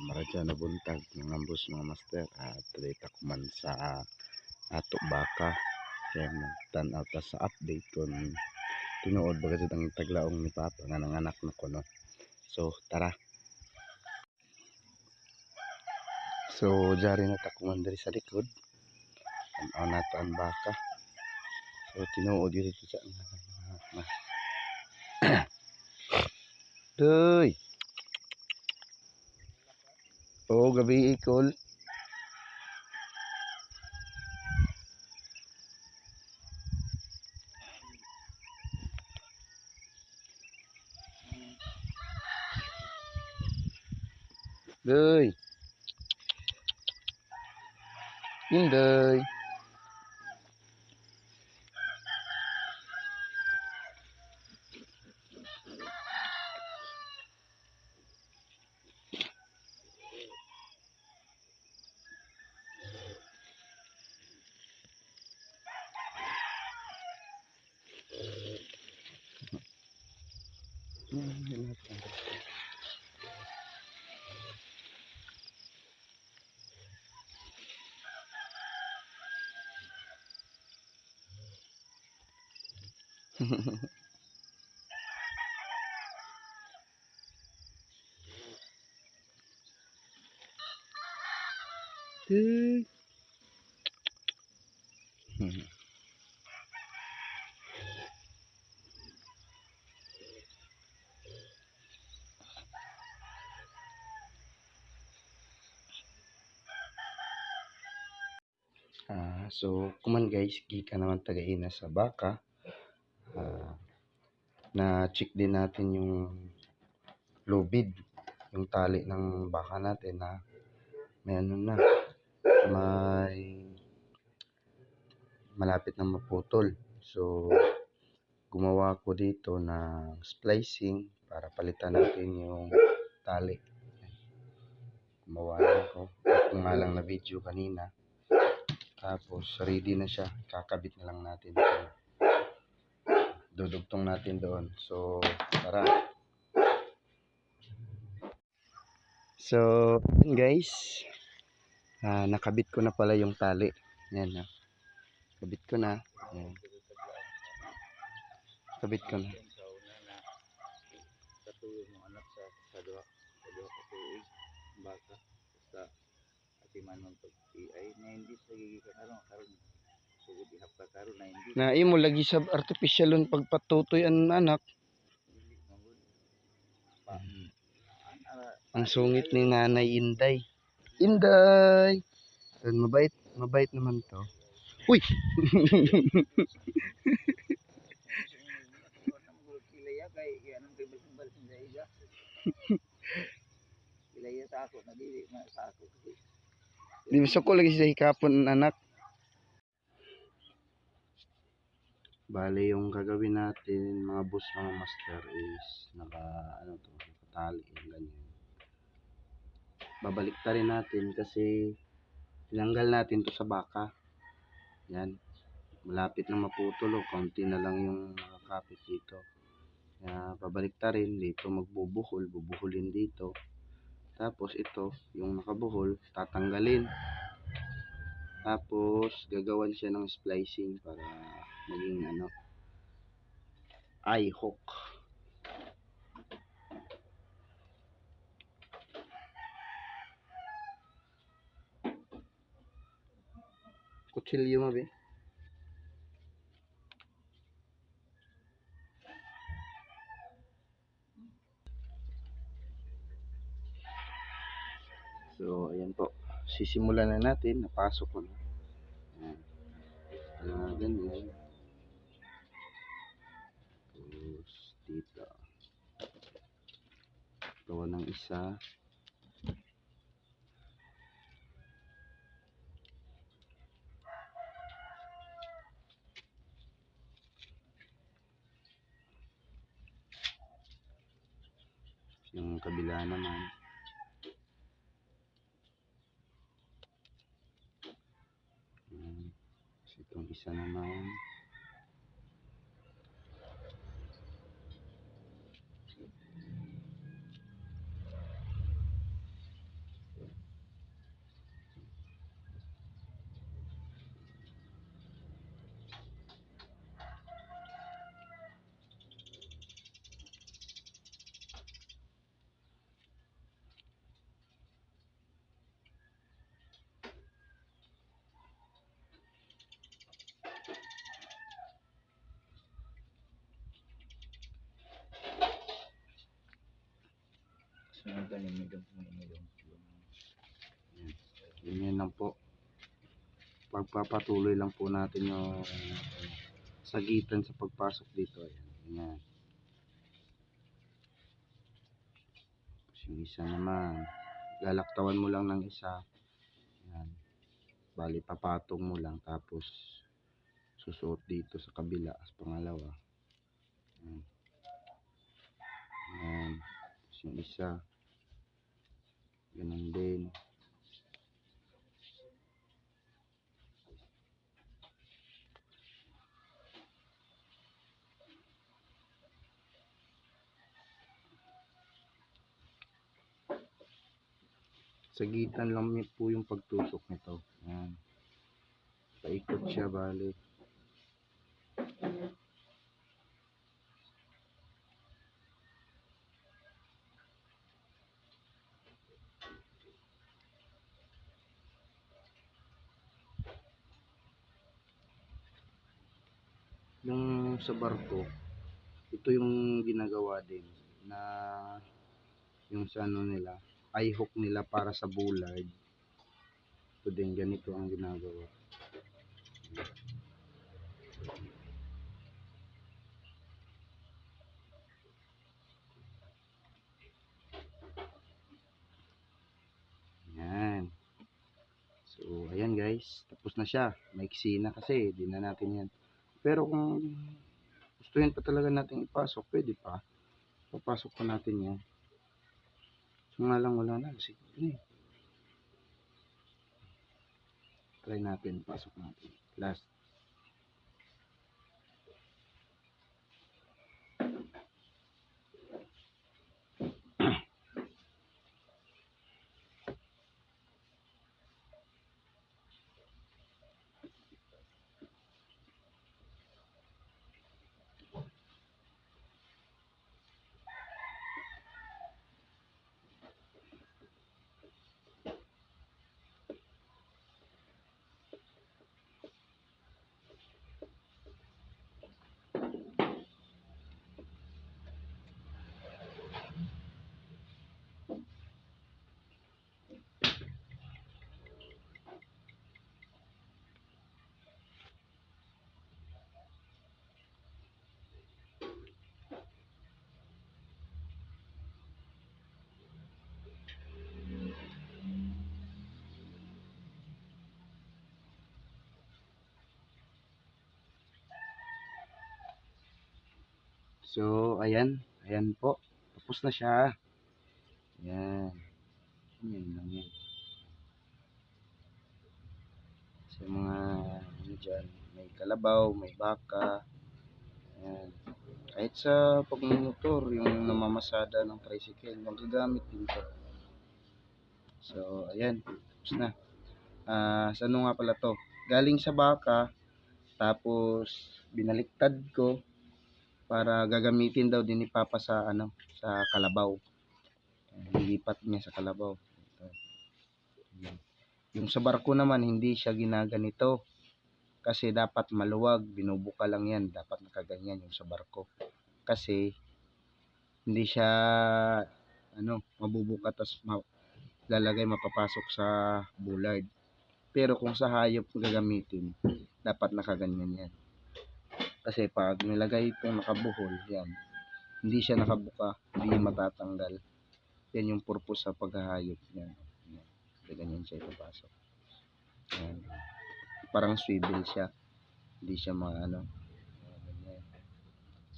Maradya na buntag mga ambos mga master. At uh, takman sa ato baka. Kaya magtanaw ta sa update kung tinuod ba kasi ang taglaong ni Papa nga nanganak na ko no? So tara. So jari na takuman diri sa likod. Tanaw na to ang baka. So tinuod dito sa Doy. Oo, gabi ikol. Doy. Inday. Doy. Hmm. Ah, so kuman guys, gika naman tagaina sa baka. Ah, na check din natin yung lubid, yung tali ng baka natin na may ano na, may malapit na maputol. So, gumawa ko dito ng splicing para palitan natin yung tali. Gumawa na ako. Ito nga lang na video kanina. Tapos, ready na siya. Kakabit na lang natin ito. Dudugtong natin doon. So, tara. So, guys. Ah, nakabit ko na pala yung tali. Yan na. Kabit ko na. Yan. Kabit ko na. anak sa sa duha sa duha ka tuig baka sa ati man man pag ay na hindi sa gigikan karon karon sugod ihap ka karon na hindi Na imo lagi sa artificial on pagpatutoy ang anak. an ara Ang sungit ni Nanay Inday. Inday! Yan, mabait. Mabait naman to. Uy! Di gusto ko lagi sa hikapon ang anak. Bale, yung gagawin natin, mga boss, mga master, is naka, ano to, nakatali, ganyan. Babalik ta rin natin kasi tinanggal natin to sa baka. Yan. Malapit na maputol, oh. kaunti na lang yung nakakapit dito. Kaya babalik ta rin dito, magbubuhol, bubuhulin dito. Tapos ito, yung nakabuhol, tatanggalin. Tapos gagawan siya ng splicing para maging ano, eye hook. Kutsilyo mo, be? So, ayan po. Sisimulan na natin. Napasok ko na. Ayan. Ah, ganyan. Tapos, dito. Gawa ng isa. Yung kabila naman. Ayan. Tapos itong isa naman. Ganin mo dong mo dong. Ganyan lang po. Pagpapatuloy lang po natin yung sagitan sa pagpasok dito. Ayan. Tapos yung isa naman, lalaktawan mo lang ng isa. Ayan. Bali, papatong mo lang. Tapos, susuot dito sa kabila as pangalawa. Ayan. Ayan. Tapos yung isa, ganun din. Sagitan lang mi- po yung pagtusok nito. Ayan. Paikot siya, bali. Yung sa barko, ito yung ginagawa din na yung sa ano nila, eye hook nila para sa bullard. Ito din, ganito ang ginagawa. Yan. So, ayan guys. Tapos na siya. Maiksi na kasi. Di na natin yan. Pero kung gusto yan pa talaga natin ipasok, pwede pa. Papasok pa natin yan. So nga lang wala na. Na eh. Try natin. Pasok natin. Last. So, ayan. Ayan po. Tapos na siya. Ayan. Ayan lang yan. Sa mga ano dyan, may kalabaw, may baka. Ayan. Kahit sa pagmumotor, yung namamasada ng tricycle, magagamit din to. So, ayan. Tapos na. Ah, sa ano nga pala to? Galing sa baka, tapos binaliktad ko para gagamitin daw din ni Papa sa ano sa kalabaw. Lilipat niya sa kalabaw. Yung sa barko naman hindi siya ginaganito. Kasi dapat maluwag, binubuka lang yan, dapat nakaganyan yung sa barko. Kasi hindi siya ano, mabubuka tas ma- lalagay mapapasok sa bullard. Pero kung sa hayop gagamitin, dapat nakaganyan yan. Kasi pag nilagay itong nakabuhol, yan, hindi siya nakabuka, hindi matatanggal. Yan yung purpose sa paghahayop yan. yan. Ganyan siya ipapasok. Yan. Parang swivel siya. Hindi siya mga ano.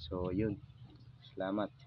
So, yun. Salamat.